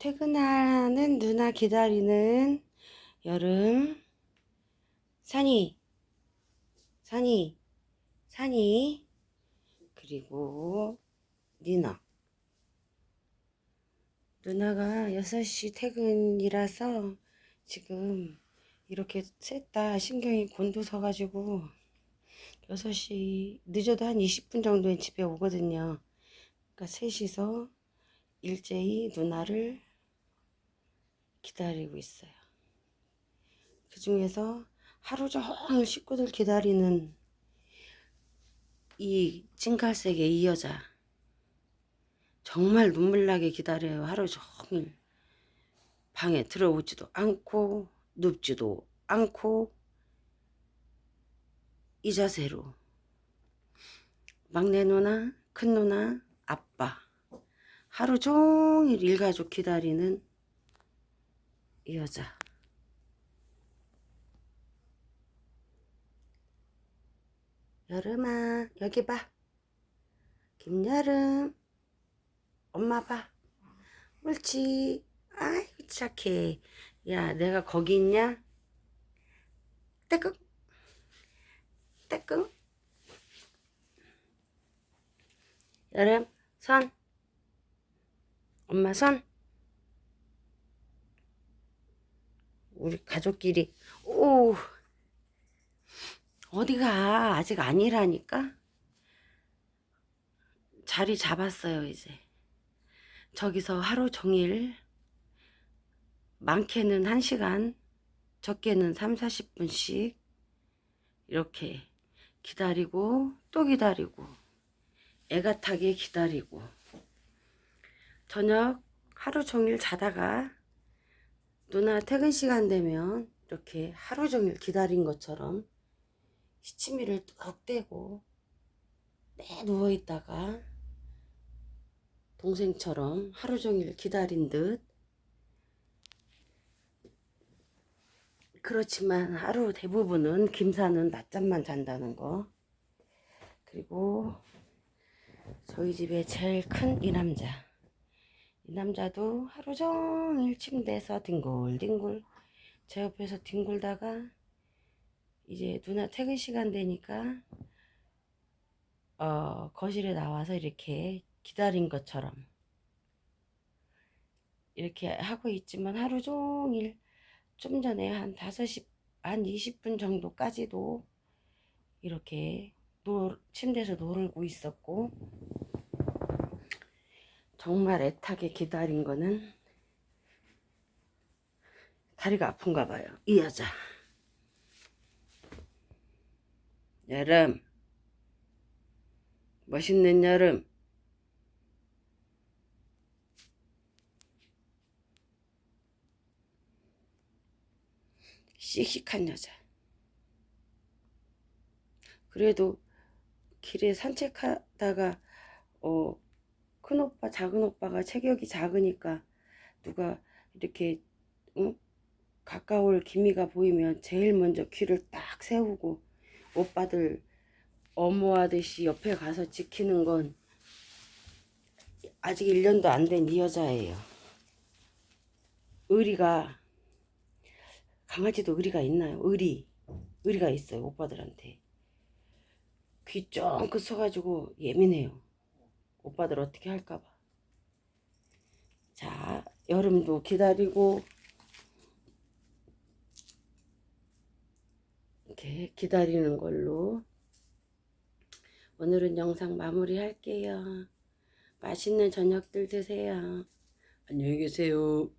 퇴근하는 누나 기다리는 여름. 산이 산이 산이. 그리고 니나. 누나가 6시 퇴근이라서 지금 이렇게 셋 다 신경이 곤두서 가지고 6시 늦어도 한 20분 정도엔 집에 오거든요. 그러니까 셋이서 일제히 누나를 기다리고 있어요. 그 중에서 하루 종일 식구들 기다리는 이 찐갈색의 이 여자. 정말 눈물나게 기다려요. 하루 종일. 방에 들어오지도 않고, 눕지도 않고, 이 자세로. 막내 누나, 큰 누나, 아빠. 하루 종일 일가족 기다리는 이 여자. 여름아, 여기 봐. 김여름. 엄마 봐. 옳지. 아이고, 착해. 야, 내가 거기 있냐? 따끔. 따끔. 여름, 손. 엄마 손. 우리 가족끼리, 오! 어디가? 아직 아니라니까? 자리 잡았어요, 이제. 저기서 하루 종일, 많게는 1시간, 적게는 3, 40분씩, 이렇게 기다리고, 또 기다리고, 애가 타게 기다리고, 저녁 하루 종일 자다가, 누나 퇴근 시간 되면, 이렇게 하루 종일 기다린 것처럼, 시치미를 뚝 떼고 내 누워 있다가 동생처럼 하루 종일 기다린 듯. 그렇지만 하루 대부분은 김사는 낮잠만 잔다는 거. 그리고 저희 집에 제일 큰 이 남자 이 남자도 하루 종일 침대에서 뒹굴뒹굴 제 옆에서 뒹굴다가 이제 누나 퇴근 시간 되니까 어, 거실에 나와서 이렇게 기다린 것처럼 이렇게 하고 있지만 하루 종일 좀 전에 한 5시 한 20분 정도까지도 이렇게 노, 침대에서 놀고 있었고 정말 애타게 기다린 거는 다리가 아픈가 봐요. 이 여자. 여름 멋있는 여름 씩씩한 여자 그래도 길에 산책하다가 어, 큰 오빠 작은 오빠가 체격이 작으니까 누가 이렇게 어? 가까울 기미가 보이면 제일 먼저 귀를 딱 세우고 오빠들 어머하듯이 옆에 가서 지키는 건 아직 1년도 안 된 이 여자예요. 의리가 강아지도 의리가 있나요? 의리 의리가 있어요 오빠들한테 귀 쫑긋 서가지고 예민해요. 오빠들 어떻게 할까봐. 자 여름도 기다리고 이렇게 기다리는 걸로 오늘은 영상 마무리 할게요. 맛있는 저녁들 드세요. 안녕히 계세요.